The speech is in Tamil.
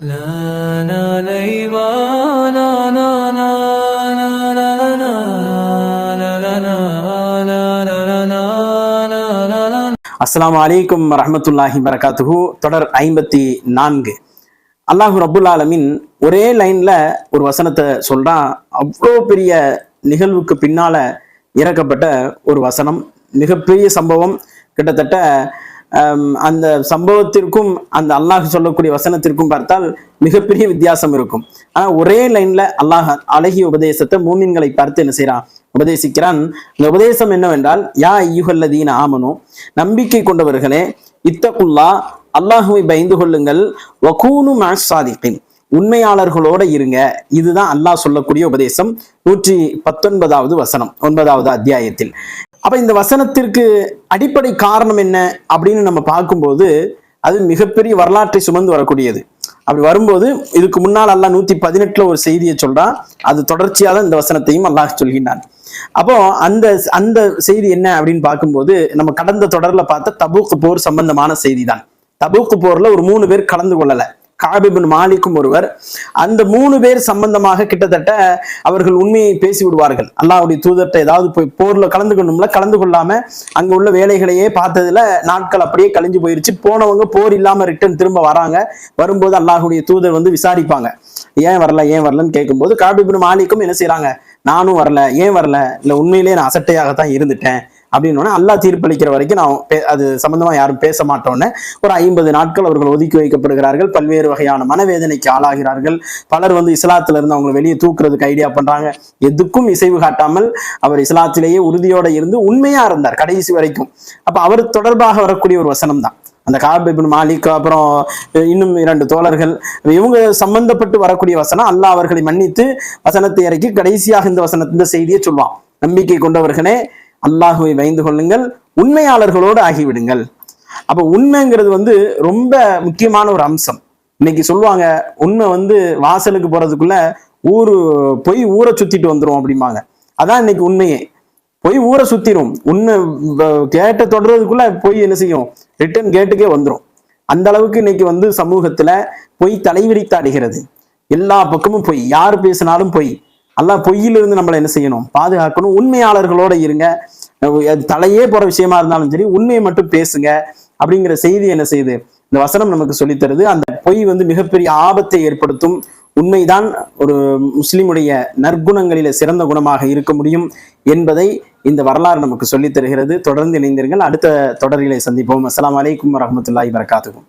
அஸ்லாம் அலைக்கும் ரஹமத்துல்லாஹி வரகாத்துஹு தொடர் ஐம்பத்தி நான்கு அல்லாஹு ரபுல் ஆலமின் ஒரே லைன்ல ஒரு வசனத்தை சொல்றான். அவ்வளோ பெரிய நிகழ்வுக்கு பின்னால இறக்கப்பட்ட ஒரு வசனம். மிகப்பெரிய சம்பவம். கிட்டத்தட்ட அந்த சம்பவத்திற்கும் அந்த அல்லாஹ் சொல்லக்கூடிய வசனத்திற்கும் பார்த்தால் மிகப்பெரிய வித்தியாசம் இருக்கும். ஆனா ஒரே லைன்ல அல்லாஹ் அழகிய உபதேசத்தை மூமின்களை பார்த்து என்ன செய்யறான் உபதேசிக்கிறான். அந்த உபதேசம் என்னவென்றால் யா ஐயுகல்லதீன ஆமனோ நம்பிக்கை கொண்டவர்களே இத்தகுல்லா அல்லாஹுவை பயந்து கொள்ளுங்கள். வகூனு சாதிப்பின் உண்மையாளர்களோட இருங்க. இதுதான் அல்லாஹ் சொல்லக்கூடிய உபதேசம். நூற்றி பத்தொன்பதாவது வசனம் ஒன்பதாவது அத்தியாயத்தில். அப்போ இந்த வசனத்திற்கு அடிப்படை காரணம் என்ன அப்படின்னு நம்ம பார்க்கும்போது அது மிகப்பெரிய வரலாற்றை சுமந்து வரக்கூடியது. அப்படி வரும்போது இதுக்கு முன்னால் அல்லாஹ் நூத்தி பதினெட்டுல ஒரு செய்தியை சொல்றான். அது தொடர்ச்சியாக தான் இந்த வசனத்தையும் அல்லாஹ் சொல்கின்றான். அப்போ அந்த அந்த செய்தி என்ன அப்படின்னு பார்க்கும்போது நம்ம கடந்த தொடர்ல பார்த்த தபூக்கு போர் சம்பந்தமான செய்தி தான் தபூக்கு போர்ல ஒரு மூணு பேர் கலந்து கொள்ளலை. காபிபின் மாலிக்கும் ஒருவர் அந்த மூணு பேர் சம்பந்தமாக கிட்டத்தட்ட அவர்கள் உண்மையை பேசி விடுவார்கள் அல்லாவுடைய தூதர்கிட்ட ஏதாவது போய் போர்ல கலந்துக்கணும்ல கலந்து கொள்ளாம அங்க உள்ள வேலைகளையே பார்த்ததுல நாட்கள் அப்படியே கழிஞ்சு போயிருச்சு. போனவங்க போர் இல்லாம ரிட்டர்ன் திரும்ப வராங்க. வரும்போது அல்லாஹுடைய தூதர் வந்து விசாரிப்பாங்க. ஏன் வரல ஏன் வரலன்னு கேட்கும்போது காபிபின் மாலிக்கும் என்ன செய்யறாங்க நானும் வரல ஏன் வரல? இல்ல உண்மையிலேயே நான் அசட்டையாகத்தான் இருந்துட்டேன். அப்படின்னு அல்லா தீர்ப்பளிக்கிற வரைக்கும் நான் அது சம்பந்தமா யாரும் பேச மாட்டோன்னு ஒரு ஐம்பது நாட்கள் அவர்கள் ஒதுக்கி வைக்கப்படுகிறார்கள். பல்வேறு வகையான மனவேதனைக்கு ஆளாகிறார்கள். பலர் வந்து இஸ்லாத்துல இருந்து அவங்களை வெளியே தூக்குறதுக்கு ஐடியா பண்றாங்க. எதுக்கும் இசைவு காட்டாமல் அவர் இஸ்லாத்திலேயே உறுதியோட இருந்து உண்மையா இருந்தார் கடைசி வரைக்கும். அப்ப அவர் தொடர்பாக வரக்கூடிய ஒரு வசனம் தான் அந்த காபிபின் மாலிக் அப்புறம் இன்னும் இரண்டு தோழர்கள் இவங்க சம்பந்தப்பட்டு வரக்கூடிய வசனம் அல்லாஹ் அவர்களை மன்னித்து வசனத்தை இறக்கி கடைசியாக இந்த வசனத்தை இந்த செய்தியை சொல்லுவான் நம்பிக்கை கொண்டவர்களே அல்லாஹுவை வைந்து கொள்ளுங்கள் உண்மையாளர்களோடு ஆகிவிடுங்கள். அப்ப உண்மைங்கிறது வந்து ரொம்ப முக்கியமான ஒரு அம்சம். இன்னைக்கு சொல்லுவாங்க உண்மை வந்து வாசலுக்கு போறதுக்குள்ள ஊரு போய் ஊரை சுத்திட்டு வந்துடும் அப்படிம்பாங்க. அதான் இன்னைக்கு உண்மையே. போய் ஊரை சுத்திரும். உண்மை கேட்ட தொடர்றதுக்குள்ள போய் என்ன செய்யும்? ரிட்டர்ன் கேட்டுக்கே வந்துடும் அந்த அளவுக்கு இன்னைக்கு வந்து சமூகத்துல பொய் தலைவிரித்தாடுகிறது எல்லா பக்கமும் பொய் யார் பேசினாலும் பொய் அல்லாஹ் பொய்யிலிருந்து நம்மளை என்ன செய்யணும்? பாதுகாக்கணும். உண்மையாளர்களோட இருங்க. தலையே போற விஷயமா இருந்தாலும் சரி உண்மையை மட்டும் பேசுங்க. அப்படிங்கிற செய்தி என்ன செய்யுது? இந்த வசனம் நமக்கு சொல்லித் தருது. அந்த பொய் வந்து மிகப்பெரிய ஆபத்தை ஏற்படுத்தும். உண்மைதான் ஒரு முஸ்லிமுடைய நற்குணங்களில சிறந்த குணமாக இருக்க முடியும் என்பதை இந்த வரலாறு நமக்கு சொல்லித் தருகிறது. தொடர்ந்து இணைந்திருங்கள். அடுத்த தொடரிலே சந்திப்போம். அஸ்லாம் வலைக்கம் வரஹ்மத்துல்லாஹி வரகாத்துக்கும்